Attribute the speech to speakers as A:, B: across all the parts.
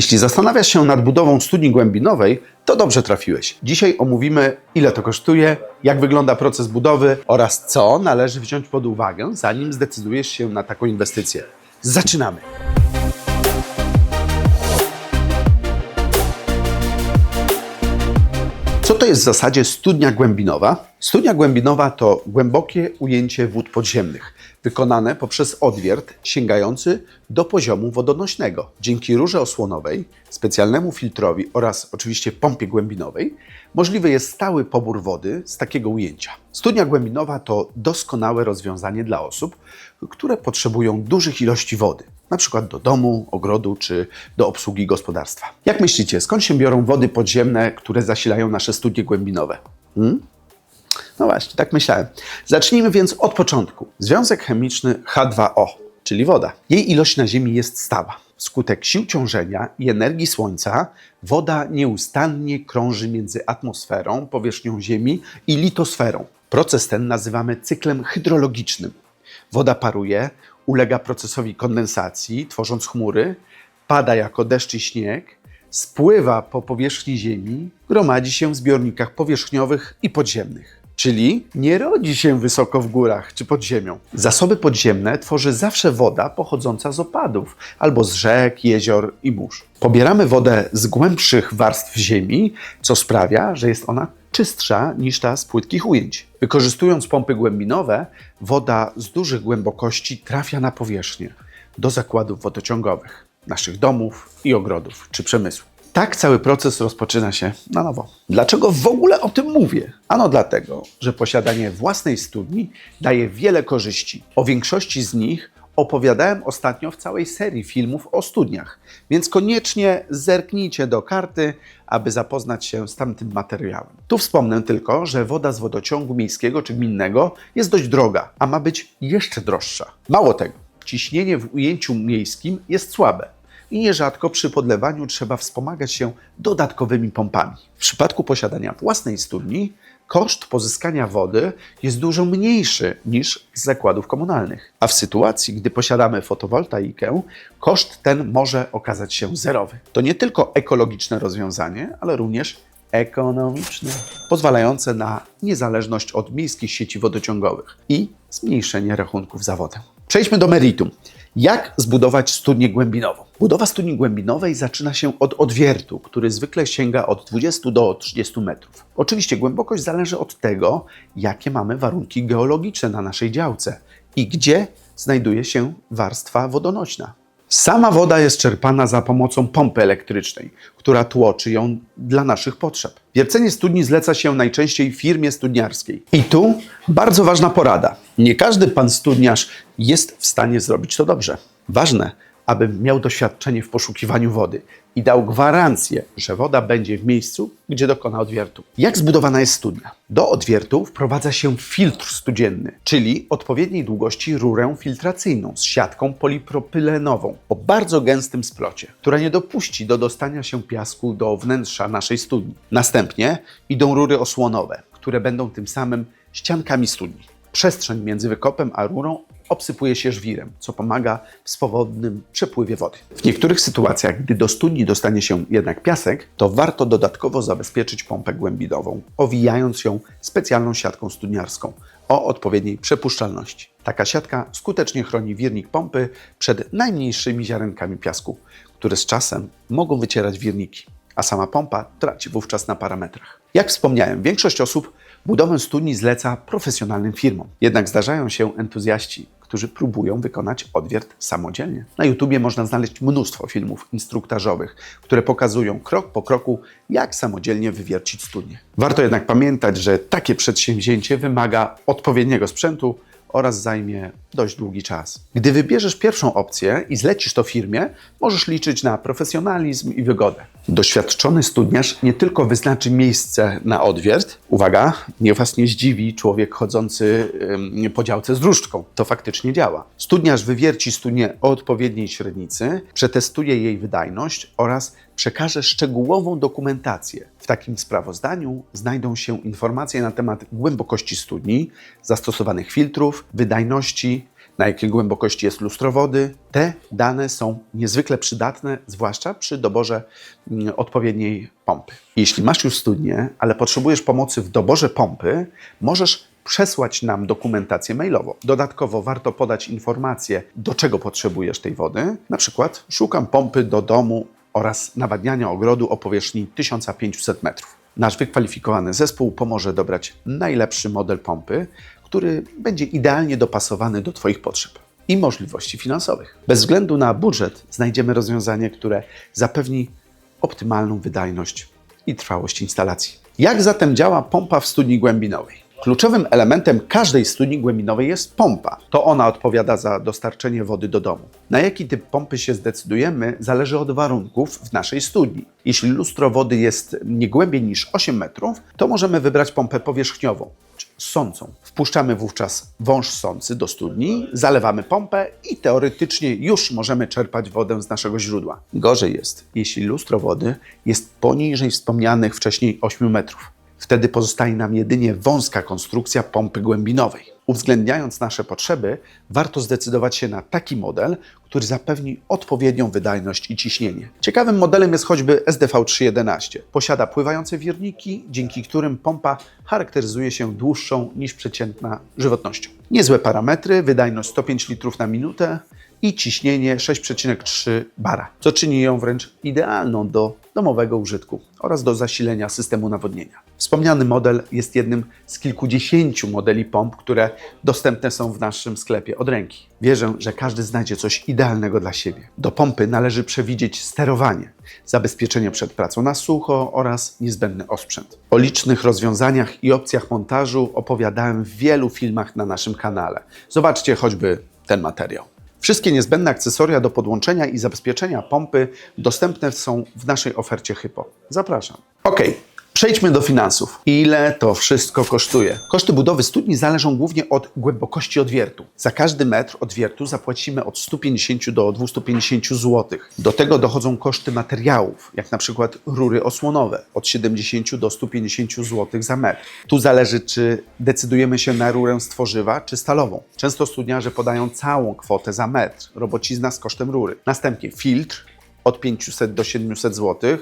A: Jeśli zastanawiasz się nad budową studni głębinowej, to dobrze trafiłeś. Dzisiaj omówimy, ile to kosztuje, jak wygląda proces budowy oraz co należy wziąć pod uwagę, zanim zdecydujesz się na taką inwestycję. Zaczynamy! Co to jest w zasadzie studnia głębinowa? Studnia głębinowa to głębokie ujęcie wód podziemnych, wykonane poprzez odwiert sięgający do poziomu wodonośnego. Dzięki rurze osłonowej, specjalnemu filtrowi oraz oczywiście pompie głębinowej możliwy jest stały pobór wody z takiego ujęcia. Studnia głębinowa to doskonałe rozwiązanie dla osób, które potrzebują dużych ilości wody, na przykład do domu, ogrodu czy do obsługi gospodarstwa. Jak myślicie, skąd się biorą wody podziemne, które zasilają nasze studnie głębinowe? Hmm? No właśnie, tak myślałem. Zacznijmy więc od początku. Związek chemiczny H2O, czyli woda. Jej ilość na Ziemi jest stała. Wskutek sił ciążenia i energii Słońca woda nieustannie krąży między atmosferą, powierzchnią Ziemi i litosferą. Proces ten nazywamy cyklem hydrologicznym. Woda paruje, ulega procesowi kondensacji, tworząc chmury, pada jako deszcz i śnieg, spływa po powierzchni Ziemi, gromadzi się w zbiornikach powierzchniowych i podziemnych. Czyli nie rodzi się wysoko w górach czy pod ziemią. Zasoby podziemne tworzy zawsze woda pochodząca z opadów albo z rzek, jezior i mórz. Pobieramy wodę z głębszych warstw ziemi, co sprawia, że jest ona czystsza niż ta z płytkich ujęć. Wykorzystując pompy głębinowe, woda z dużych głębokości trafia na powierzchnię, do zakładów wodociągowych, naszych domów i ogrodów czy przemysłu. Tak cały proces rozpoczyna się na nowo. Dlaczego w ogóle o tym mówię? Ano dlatego, że posiadanie własnej studni daje wiele korzyści. O większości z nich opowiadałem ostatnio w całej serii filmów o studniach, więc koniecznie zerknijcie do karty, aby zapoznać się z tamtym materiałem. Tu wspomnę tylko, że woda z wodociągu miejskiego czy gminnego jest dość droga, a ma być jeszcze droższa. Mało tego, ciśnienie w ujęciu miejskim jest słabe i nierzadko przy podlewaniu trzeba wspomagać się dodatkowymi pompami. W przypadku posiadania własnej studni koszt pozyskania wody jest dużo mniejszy niż z zakładów komunalnych. A w sytuacji, gdy posiadamy fotowoltaikę, koszt ten może okazać się zerowy. To nie tylko ekologiczne rozwiązanie, ale również ekonomiczne, pozwalające na niezależność od miejskich sieci wodociągowych i zmniejszenie rachunków za wodę. Przejdźmy do meritum. Jak zbudować studnię głębinową? Budowa studni głębinowej zaczyna się od odwiertu, który zwykle sięga od 20 do 30 metrów. Oczywiście głębokość zależy od tego, jakie mamy warunki geologiczne na naszej działce i gdzie znajduje się warstwa wodonośna. Sama woda jest czerpana za pomocą pompy elektrycznej, która tłoczy ją dla naszych potrzeb. Wiercenie studni zleca się najczęściej firmie studniarskiej. I tu bardzo ważna porada. Nie każdy pan studniarz jest w stanie zrobić to dobrze. Ważne, aby miał doświadczenie w poszukiwaniu wody i dał gwarancję, że woda będzie w miejscu, gdzie dokona odwiertu. Jak zbudowana jest studnia? Do odwiertu wprowadza się filtr studzienny, czyli odpowiedniej długości rurę filtracyjną z siatką polipropylenową o bardzo gęstym splocie, która nie dopuści do dostania się piasku do wnętrza naszej studni. Następnie idą rury osłonowe, które będą tym samym ściankami studni. Przestrzeń między wykopem a rurą obsypuje się żwirem, co pomaga w swobodnym przepływie wody. W niektórych sytuacjach, gdy do studni dostanie się jednak piasek, to warto dodatkowo zabezpieczyć pompę głębinową, owijając ją specjalną siatką studniarską o odpowiedniej przepuszczalności. Taka siatka skutecznie chroni wirnik pompy przed najmniejszymi ziarenkami piasku, które z czasem mogą wycierać wirniki, a sama pompa traci wówczas na parametrach. Jak wspomniałem, większość osób budowę studni zleca profesjonalnym firmom. Jednak zdarzają się entuzjaści, którzy próbują wykonać odwiert samodzielnie. Na YouTubie można znaleźć mnóstwo filmów instruktażowych, które pokazują krok po kroku, jak samodzielnie wywiercić studnię. Warto jednak pamiętać, że takie przedsięwzięcie wymaga odpowiedniego sprzętu oraz zajmie dość długi czas. Gdy wybierzesz pierwszą opcję i zlecisz to firmie, możesz liczyć na profesjonalizm i wygodę. Doświadczony studniarz nie tylko wyznaczy miejsce na odwiert, uwaga, niech Was nie zdziwi człowiek chodzący po działce z różdżką. To faktycznie działa. Studniarz wywierci studnię o odpowiedniej średnicy, przetestuje jej wydajność oraz przekaże szczegółową dokumentację. W takim sprawozdaniu znajdą się informacje na temat głębokości studni, zastosowanych filtrów, wydajności, na jakiej głębokości jest lustro wody. Te dane są niezwykle przydatne, zwłaszcza przy doborze mm, odpowiedniej pompy. Jeśli masz już studnię, ale potrzebujesz pomocy w doborze pompy, możesz przesłać nam dokumentację mailową. Dodatkowo warto podać informację, do czego potrzebujesz tej wody. Na przykład szukam pompy do domu oraz nawadniania ogrodu o powierzchni 1500 metrów. Nasz wykwalifikowany zespół pomoże dobrać najlepszy model pompy, który będzie idealnie dopasowany do Twoich potrzeb i możliwości finansowych. Bez względu na budżet znajdziemy rozwiązanie, które zapewni optymalną wydajność i trwałość instalacji. Jak zatem działa pompa w studni głębinowej? Kluczowym elementem każdej studni głębinowej jest pompa. To ona odpowiada za dostarczenie wody do domu. Na jaki typ pompy się zdecydujemy, zależy od warunków w naszej studni. Jeśli lustro wody jest nie głębiej niż 8 metrów, to możemy wybrać pompę powierzchniową, sącą. Wpuszczamy wówczas wąż sący do studni, zalewamy pompę i teoretycznie już możemy czerpać wodę z naszego źródła. Gorzej jest, jeśli lustro wody jest poniżej wspomnianych wcześniej 8 metrów. Wtedy pozostaje nam jedynie wąska konstrukcja pompy głębinowej. Uwzględniając nasze potrzeby, warto zdecydować się na taki model, który zapewni odpowiednią wydajność i ciśnienie. Ciekawym modelem jest choćby SDV311. Posiada pływające wirniki, dzięki którym pompa charakteryzuje się dłuższą niż przeciętna żywotnością. Niezłe parametry, wydajność 105 litrów na minutę i ciśnienie 6,3 bara, co czyni ją wręcz idealną do domowego użytku oraz do zasilenia systemu nawodnienia. Wspomniany model jest jednym z kilkudziesięciu modeli pomp, które dostępne są w naszym sklepie od ręki. Wierzę, że każdy znajdzie coś idealnego dla siebie. Do pompy należy przewidzieć sterowanie, zabezpieczenie przed pracą na sucho oraz niezbędny osprzęt. O licznych rozwiązaniach i opcjach montażu opowiadałem w wielu filmach na naszym kanale. Zobaczcie choćby ten materiał. Wszystkie niezbędne akcesoria do podłączenia i zabezpieczenia pompy dostępne są w naszej ofercie Hypo. Zapraszam. Ok, przejdźmy do finansów. Ile to wszystko kosztuje? Koszty budowy studni zależą głównie od głębokości odwiertu. Za każdy metr odwiertu zapłacimy od 150 do 250 zł. Do tego dochodzą koszty materiałów, jak na przykład rury osłonowe, od 70 do 150 zł za metr. Tu zależy, czy decydujemy się na rurę z tworzywa, czy stalową. Często studniarze podają całą kwotę za metr, robocizna z kosztem rury. Następnie filtr od 500 do 700 zł,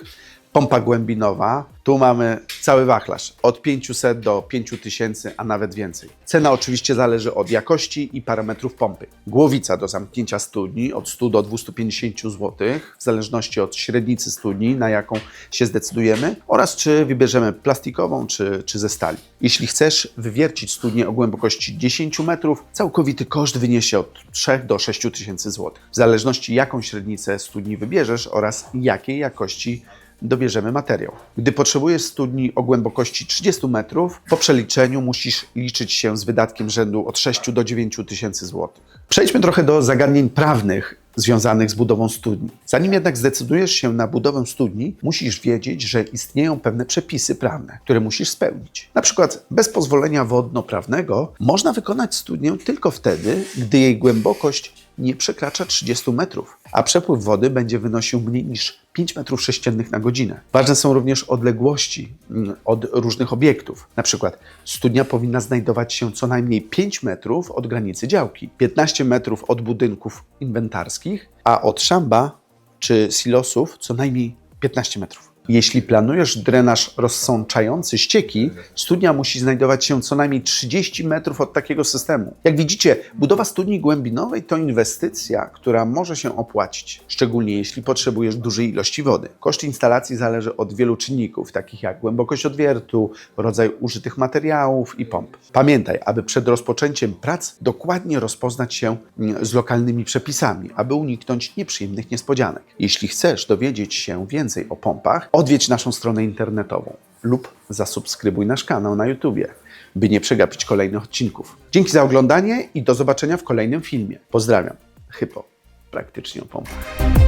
A: pompa głębinowa. Tu mamy cały wachlarz od 500 do 5000, a nawet więcej. Cena oczywiście zależy od jakości i parametrów pompy. Głowica do zamknięcia studni od 100 do 250 zł, w zależności od średnicy studni, na jaką się zdecydujemy, oraz czy wybierzemy plastikową, czy, czy ze stali. Jeśli chcesz wywiercić studnię o głębokości 10 metrów, całkowity koszt wyniesie od 3 do 6 tysięcy złotych. W zależności jaką średnicę studni wybierzesz oraz jakiej jakości dobierzemy materiał. Gdy potrzebujesz studni o głębokości 30 metrów, po przeliczeniu musisz liczyć się z wydatkiem rzędu od 6 do 9 tysięcy złotych. Przejdźmy trochę do zagadnień prawnych związanych z budową studni. Zanim jednak zdecydujesz się na budowę studni, musisz wiedzieć, że istnieją pewne przepisy prawne, które musisz spełnić. Na przykład bez pozwolenia wodnoprawnego można wykonać studnię tylko wtedy, gdy jej głębokość nie przekracza 30 metrów, a przepływ wody będzie wynosił mniej niż 5 metrów sześciennych na godzinę. Ważne są również odległości mm, od różnych obiektów. Na przykład studnia powinna znajdować się co najmniej 5 metrów od granicy działki, 15 metrów od budynków inwentarskich, a od szamba czy silosów co najmniej 15 metrów. Jeśli planujesz drenaż rozsączający ścieki, studnia musi znajdować się co najmniej 30 metrów od takiego systemu. Jak widzicie, budowa studni głębinowej to inwestycja, która może się opłacić, szczególnie jeśli potrzebujesz dużej ilości wody. Koszt instalacji zależy od wielu czynników, takich jak głębokość odwiertu, rodzaj użytych materiałów i pomp. Pamiętaj, aby przed rozpoczęciem prac dokładnie rozpoznać się mm, z lokalnymi przepisami, aby uniknąć nieprzyjemnych niespodzianek. Jeśli chcesz dowiedzieć się więcej o pompach, odwiedź naszą stronę internetową lub zasubskrybuj nasz kanał na YouTubie, by nie przegapić kolejnych odcinków. Dzięki za oglądanie i do zobaczenia w kolejnym filmie. Pozdrawiam. Hypo. Praktycznie o.